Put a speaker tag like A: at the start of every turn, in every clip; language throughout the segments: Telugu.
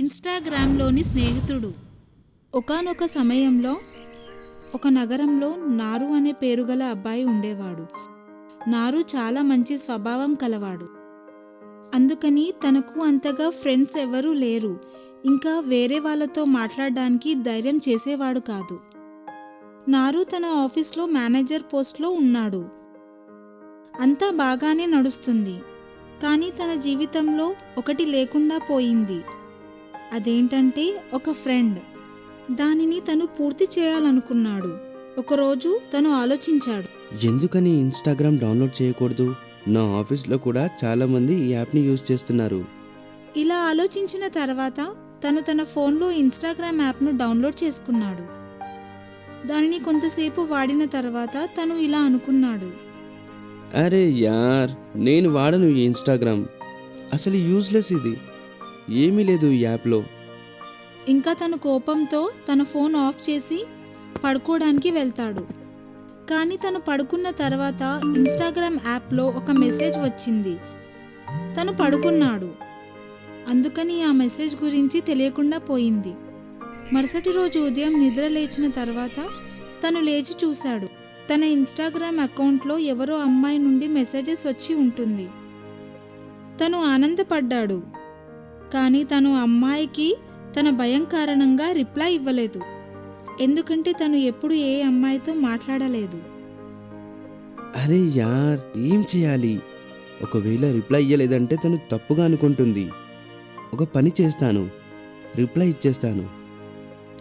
A: ఇన్స్టాగ్రామ్లోని స్నేహితుడు. ఒకానొక సమయంలో ఒక నగరంలో నారు అనే పేరు గల అబ్బాయి ఉండేవాడు. నారు చాలా మంచి స్వభావం కలవాడు. అందుకని తనకు అంతగా ఫ్రెండ్స్ ఎవరూ లేరు. ఇంకా వేరే వాళ్ళతో మాట్లాడడానికి ధైర్యం చేసేవాడు కాదు. నారు తన ఆఫీస్లో మేనేజర్ పోస్ట్లో ఉన్నాడు. అంతా బాగానే నడుస్తుంది. కానీ తన జీవితంలో ఒకటి లేకుండా పోయింది. అదేంటంటే ఒక ఫ్రెండ్. దానిని తను పూర్తి చేయాలనుకున్నాడు. ఒకరోజు తను ఆలోచించాడు.
B: ఎందుకని ఇన్స్టాగ్రామ్ డౌన్లోడ్ చేయకూడదు? నా ఆఫీస్లో కూడా చాలా మంది ఈ యాప్ని యూజ్ చేస్తున్నారు.
A: ఇలా ఆలోచించిన తర్వాత తను తన ఫోన్లో ఇన్స్టాగ్రామ్ యాప్ను డౌన్లోడ్ చేసుకున్నాడు. దానిని కొంతసేపు వాడిన తర్వాత తను ఇలా అనుకున్నాడు.
B: అరే యార్ నేను వాడను ఈ ఇన్స్టాగ్రామ్. అసలు యూజ్లెస్ ఇది. ఏమీ లేదు ఈ యాప్లో.
A: ఇంకా తను కోపంతో తన ఫోన్ ఆఫ్ చేసి పడుకోవడానికి వెళ్తాడు. కానీ తను పడుకున్న తర్వాత ఇన్స్టాగ్రామ్ యాప్లో ఒక మెసేజ్ వచ్చింది. తను పడుకున్నాడు. అందుకని ఆ మెసేజ్ గురించి తెలియకుండా పోయింది. మరుసటి రోజు ఉదయం నిద్ర లేచిన తర్వాత తను లేచి చూశాడు. తన ఇన్స్టాగ్రామ్ అకౌంట్లో ఎవరో అమ్మాయి నుండి మెసేజెస్ వచ్చి ఉంటుంది. తను ఆనందపడ్డాడు. కానీ తను అమ్మాయికి తన భయం కారణంగా రిప్లై ఇవ్వలేదు. ఎందుకంటే తను ఎప్పుడు ఏ అమ్మాయితో మాట్లాడలేదు.
B: అరే యార్ ఏం చేయాలి? ఒకవేళ రిప్లై ఇయ్యలేదంటే తను తప్పుగా అనుకుంటుంది. ఒక పని చేస్తాను రిప్లై ఇచ్చేస్తాను.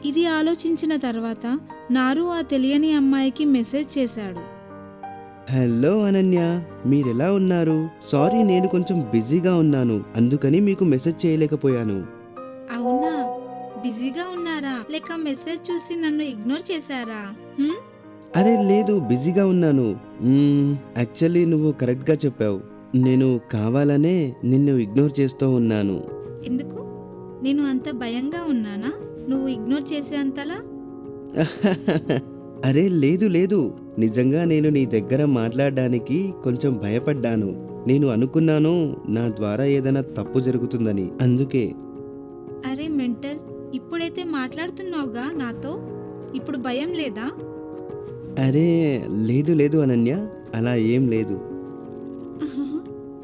A: ఇది ఆలోచించిన తర్వాత నారు ఆ తెలియని అమ్మాయికి మెసేజ్ చేశాడు.
B: హలో అనన్య మీరెలా ఉన్నారు? సారీ నేను కొంచెం బిజీగా ఉన్నాను. అందుకని మీకు మెసేజ్ చేయలేకపోయాను.
A: అవునా? బిజీగా ఉన్నారా? లేక మెసేజ్ చూసి నన్ను ఇగ్నోర్ చేశారా? హ్మ్?
B: అరే లేదు బిజీగా ఉన్నాను. యాక్చువల్లీ నువ్వు కరెక్ట్గా చెప్పావు. నేను కావాలనే నిన్ను ఇగ్నోర్ చేస్తూ ఉన్నాను.
A: ఎందుకు? నేను అంత భయంగా ఉన్నానా? నువ్వు ఇగ్నోర్ చేసేంతలా?
B: అరే లేదు లేదు. నిజంగా నేను నీ దగ్గర మాట్లాడడానికి కొంచెం భయపడ్డాను. నేను అనుకున్నాను నా ద్వారా ఏదైనా తప్పు జరుగుతుందని. అందుకే.
A: అరే మెంటల్ ఇప్పుడైతే మాట్లాడుతున్నావుగా నాతో? ఇప్పుడు భయం లేదా?
B: అరే లేదు లేదు అనన్య. అలా ఏం లేదు.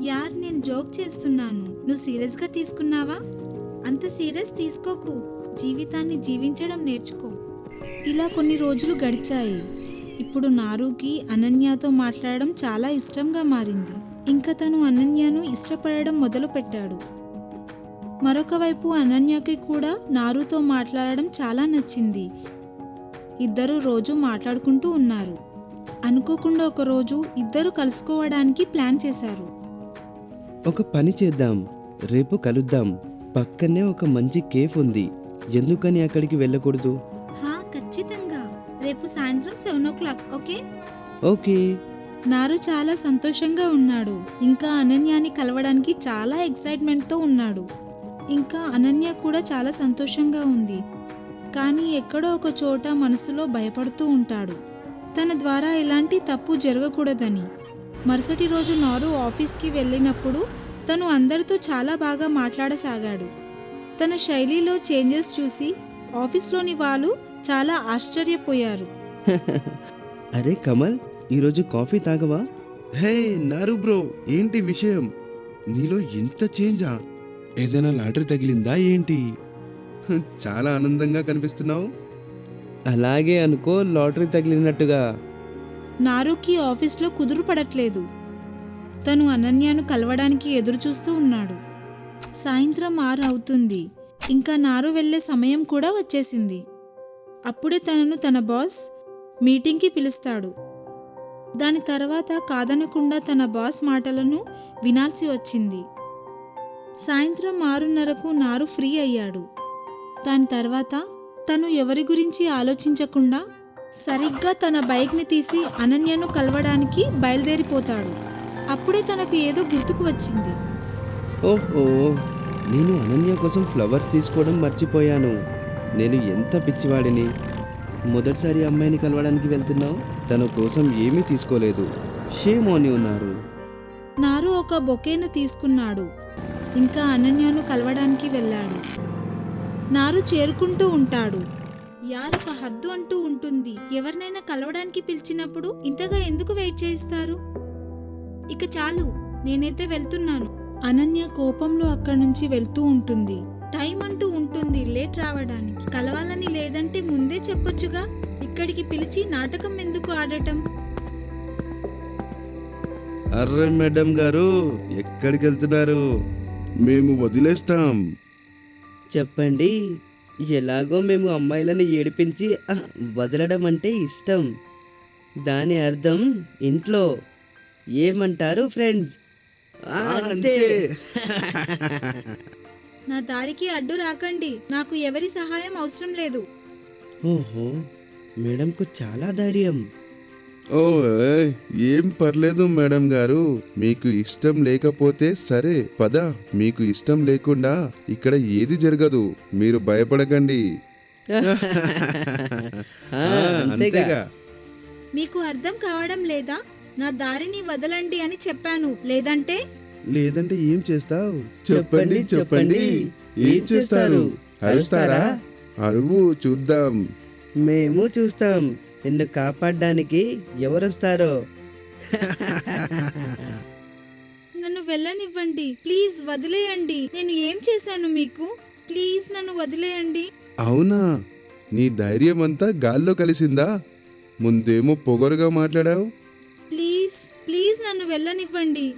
A: యార్ నేను జోక్ చేస్తున్నాను. నువ్వు సీరియస్గా తీసుకున్నావా? అంత సీరియస్ తీసుకోకు. జీవితాన్ని జీవించడం నేర్చుకో. ఇలా కొన్ని రోజులు గడిచాయి. ఇప్పుడు నారుకి అనన్యతో మాట్లాడడం చాలా ఇష్టంగా మారింది. ఇంకా తను అనన్యను ఇష్టపడడం మొదలుపెట్టాడు మరొక వైపు అనన్యకి కూడా నారుతో మాట్లాడడం చాలా నచ్చింది. ఇద్దరు రోజు మాట్లాడుకుంటూ ఉన్నారు. అనుకోకుండా ఒకరోజు ఇద్దరు కలుసుకోవడానికి ప్లాన్ చేశారు.
B: ఒక పని చేద్దాం రేపు కలుద్దాం. పక్కనే ఒక మంచి కేఫ్ ఉంది. ఎందుకని అక్కడికి వెళ్ళకూడదు?
A: రేపు సాయంత్రం seven o'clock okay?
B: Okay.
A: నారు చాలా సంతోషంగా ఉన్నాడు. ఇంకా అనన్యాని కలవడానికి చాలా ఎక్సైట్మెంట్తో ఉన్నాడు. ఇంకా అనన్య కూడా చాలా సంతోషంగా ఉంది. కానీ ఎక్కడో ఒక చోట మనసులో భయపడుతూ ఉంటాడు. తన ద్వారా ఎలాంటి తప్పు జరగకూడదని. మరుసటి రోజు నారు ఆఫీస్కి వెళ్ళినప్పుడు తను అందరితో చాలా బాగా మాట్లాడసాగాడు. తన శైలిలో చేంజెస్ చూసి ఆఫీస్లోని వాళ్ళు చాలా ఆశ్చర్యపోయారు.
B: అరే కమల్ ఈరోజు కాఫీ తాగవా?
C: హే నారు బ్రో ఏంటి విషయం? నీలో ఇంత చేంజా? ఏదైనా లాటరీ తగిలిందా ఏంటి? చాలా ఆనందంగా కనిపిస్తున్నావు.
B: అలాగే అనుకో లాటరీ తగిలినట్టుగా.
A: నారుకి ఆఫీస్లో కుదురు పడట్లేదు. తను అనన్యను కలవడానికి ఎదురు చూస్తూ ఉన్నాడు. సాయంత్రం ఆరు అవుతుంది. ఇంకా నారు వెళ్ళే సమయం కూడా వచ్చేసింది. అప్పుడే తనను తన బాస్ మీటింగ్కి పిలుస్తాడు. దాని తర్వాత కాదనకుండా తన బాస్ మాటలను వినాల్సి వచ్చింది. సాయంత్రం ఆరున్నరకు నారు ఫ్రీ అయ్యాడు. దాని తర్వాత తను ఎవరి గురించి ఆలోచించకుండా సరిగ్గా తన బైక్ని తీసి అనన్యను కలవడానికి బయలుదేరిపోతాడు. అప్పుడే తనకు ఏదో గుర్తుకు వచ్చింది.
B: ఓహో! నేను అనన్య కోసం ఫ్లవర్స్ తీసుకోవడం మర్చిపోయాను. నేను ఎంత పిచ్చివాడిని? మొదటిసారి అమ్మాయిని కలవడానికి వెళ్తున్నావు? తన కోసం ఏమీ తీసుకోలేదు. షేమ్ అని ఉన్నారు.
A: నారు ఒక బొకేను తీసుకున్నాడు. ఇంకా అనన్యను కలవడానికి వెళ్ళాడు. నారు చేరుకుంటూ ఉంటాడు. యారొక హద్దు అంటూ ఉంటుంది. ఎవరినైనా కలవడానికి పిలిచినప్పుడు ఇంతగా ఎందుకు వెయిట్ చేయిస్తారు? ఇక చాలు నేనైతే వెళ్తున్నాను. అనన్య కోపంలో అక్కడి నుంచి వెళ్తూ ఉంటుంది. టైం అంటూ ఉంటుంది లేట్ రావడానికి. కలవాలని లేదంటే ముందే చెప్పొచ్చుగా? ఇక్కడికి పిలిచి నాటకం ఎందుకు ఆడటం?
B: అర్రే మేడం గారు ఎక్కడికి వెళ్తున్నారు?
C: మేము వదిలేస్తాం.
B: చెప్పండి. ఎలాగో మేము అమ్మాయిలను ఏడిపించి వదలడం అంటే ఇష్టం. దాని అర్థం ఇంట్లో. ఏమంటారు ఫ్రెండ్స్? అంతే.
A: నా దారికి అడ్డు రాకండి. నాకు ఎవరి సహాయం అవసరం లేదు.
B: ఓహో మేడంకు చాలా ధైర్యం.
C: ఓ ఏయ్, ఏం పర్లేదు మేడం గారు. మీకు ఇష్టం లేకపోతే సరే పద. మీకు ఇష్టం లేకుండా ఇక్కడ ఏది జరగదు. మీరు భయపడకండి.
B: ఆ, అంతేగా.
A: మీకు అర్థం కావడం లేదా? నా దారిని వదలండి అని చెప్పాను. లేదంటే
B: లేదంటే ఏం చేస్తావు?
C: చెప్పండి చెప్పండి ఏం చేస్తారు? అరుస్తారా? అరువు చూద్దాం.
B: మేము చూస్తాం. నిన్ను కాపాడడానికి ఎవరొస్తారో?
A: నన్ను వెళ్ళనివ్వండి. ప్లీజ్ వదిలేయండి. నేను ఏం చేశాను మీకు? ప్లీజ్ నన్ను వదిలేయండి.
C: అవునా? నీ ధైర్యం అంతా గాల్లో కలిసిందా? ముందేమో పొగరుగా మాట్లాడావు.
A: ప్లీజ్ ప్లీజ్ నన్ను వెళ్ళనివ్వండి.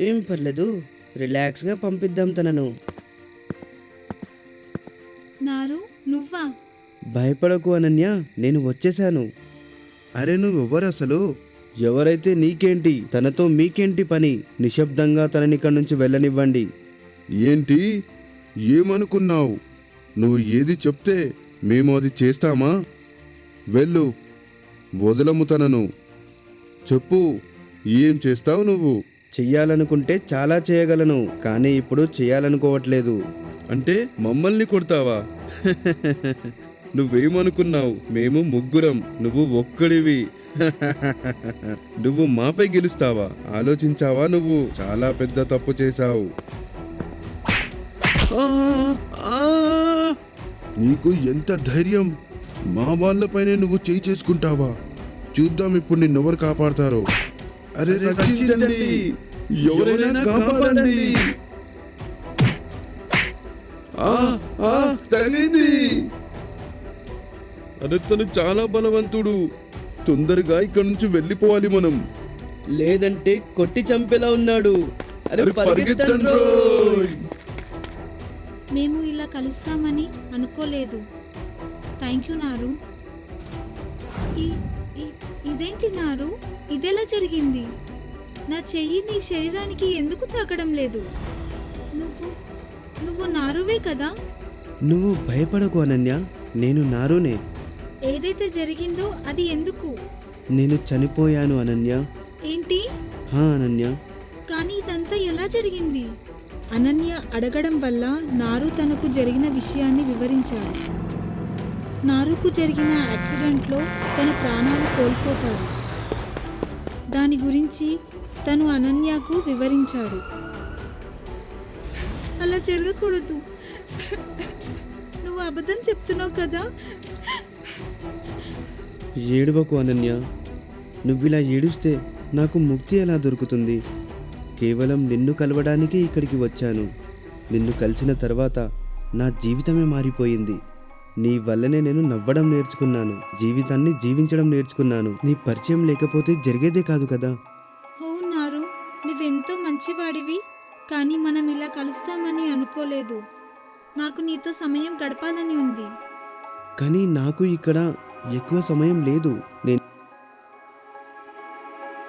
B: ఏం పర్లేదు రిలాక్స్గా పంపిద్దాం తనను.
A: నారు నువ్వా?
B: భయపడకు అనన్య నేను వచ్చేశాను.
C: అరే నువ్వెవరు అసలు?
B: ఎవరైతే నీకేంటి తనతో మీకేంటి పని నిశ్శబ్దంగా తనని ఇక్కడి నుంచి వెళ్ళనివ్వండి.
C: ఏంటి? ఏమనుకున్నావు? నువ్వు ఏది చెప్తే మేము అది చేస్తామా? వెళ్ళు వదలము తనను. చెప్పు ఏం చేస్తావు నువ్వు?
B: చెయ్యాలనుకుంటే చాలా చేయగలను కానీ ఇప్పుడు చేయాలనుకోవట్లేదు
C: అంటే మమ్మల్ని కొడతావా? నువ్వేమనుకున్నావు? మేము ముగ్గురం నువ్వు ఒక్కడివి. నువ్వు మాపై గెలుస్తావా? ఆలోచించావా నువ్వు? చాలా పెద్ద తప్పు చేశావు. నీకు ఎంత ధైర్యం? మా వాళ్ళపైనే నువ్వు చేయి చేసుకుంటావా? చూద్దాం ఇప్పుడు నిన్నెవరు కాపాడతారో. అరే రక్షించండి. ఎవరైనా కాపాడండి. తగిలింది. అరే తను చాలా బలవంతుడు. తొందరగా ఇక్కడి నుంచి వెళ్ళిపోవాలి మనం.
B: లేదంటే కొట్టి చంపేలా ఉన్నాడు. అరే పరిగెత్తండి.
A: మేము ఇలా కలుస్తామని అనుకోలేదు. థ్యాంక్ యూ నారు. ఈ- ఈ- ఇదేంటి నారు? ఇదెలా జరిగింది? నా చెయ్యి నీ శరీరానికి ఎందుకు తాకడం లేదు? నువ్వు నువ్వు నారువే కదా?
B: నువ్వు భయపడకు అనన్య నేను నారునే.
A: ఏదైతే జరిగిందో అది ఎందుకు?
B: నేను చనిపోయాను అనన్య.
A: ఏంటి?
B: హా అనన్య.
A: కానీ ఇదంతా ఎలా జరిగింది? అనన్య అడగడం వల్ల నారు తనకు జరిగిన విషయాన్ని వివరించాడు. నారుకు జరిగిన యాక్సిడెంట్లో తన ప్రాణాలు కోల్పోతాడు. దాని గురించి తను అనన్యకు వివరించాడు. అలా జరగకూడదు. నువ్వు అబద్ధం చెప్తున్నావు కదా?
B: ఏడవకు అనన్య. నువ్విలా ఏడుస్తే నాకు ముక్తి ఎలా దొరుకుతుంది? కేవలం నిన్ను కలవడానికే ఇక్కడికి వచ్చాను. నిన్ను కలిసిన తర్వాత నా జీవితమే మారిపోయింది. నీ వల్లనే నేను నవ్వడం నేర్చుకున్నాను. జీవితాన్ని జీవించడం నేర్చుకున్నాను. నీ పరిచయం లేకపోతే జరిగేదే కాదు కదా.
A: మంచివాడివి కానీ మనం ఇలా కలుస్తామని అనుకోలేదు. నాకు నీతో సమయం గడపాలని ఉంది.
B: కానీ నాకు ఇక్కడ ఎక్కువ సమయం లేదు. నేను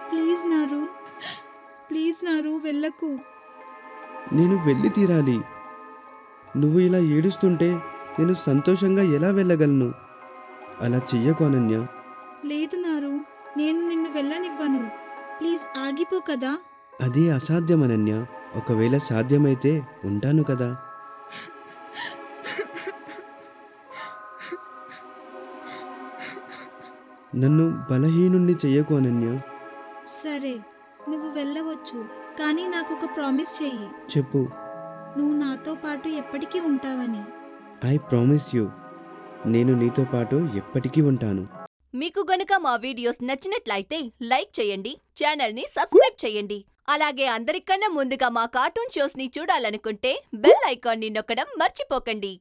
A: ప్లీజ్ నారు. ప్లీజ్ నారు వెళ్ళకు.
B: నేను వెళ్ళి తీరాలి. నువ్వు ఇలా ఏడుస్తుంటే నేను సంతోషంగా ఎలా వెళ్ళగలను? అలా చెయ్యకు అనన్య.
A: లేదు నారు నేను నిన్ను వెళ్ళనివ్వను. ప్లీజ్ ఆగిపో కదా.
B: అది అసాధ్యం అనన్య ఒకవేళ సాధ్యమైతే ఉంటాను కదా. నన్ను బలహీనుణ్ణి చెయ్యకు అనన్య.
A: సరే నువ్వు వెళ్ళవచ్చు కానీ నాకు ఒక ప్రామిస్ చెయ్యి.
B: చెప్పు.
A: నువ్వు నాతో పాటు ఎప్పటికీ ఉంటావని.
B: ఐ ప్రామిస్ యూ నేను నీతో పాటు ఎప్పటికీ ఉంటాను.
D: మీకు గనుక మా వీడియోస్ నచ్చినట్లయితే లైక్ చేయండి ఛానల్ని సబ్స్క్రైబ్ చేయండి. అలాగే అందరికన్నా ముందుగా మా కార్టూన్ షోస్ని చూడాలనుకుంటే బెల్ ఐకాన్ని నొక్కడం మర్చిపోకండి.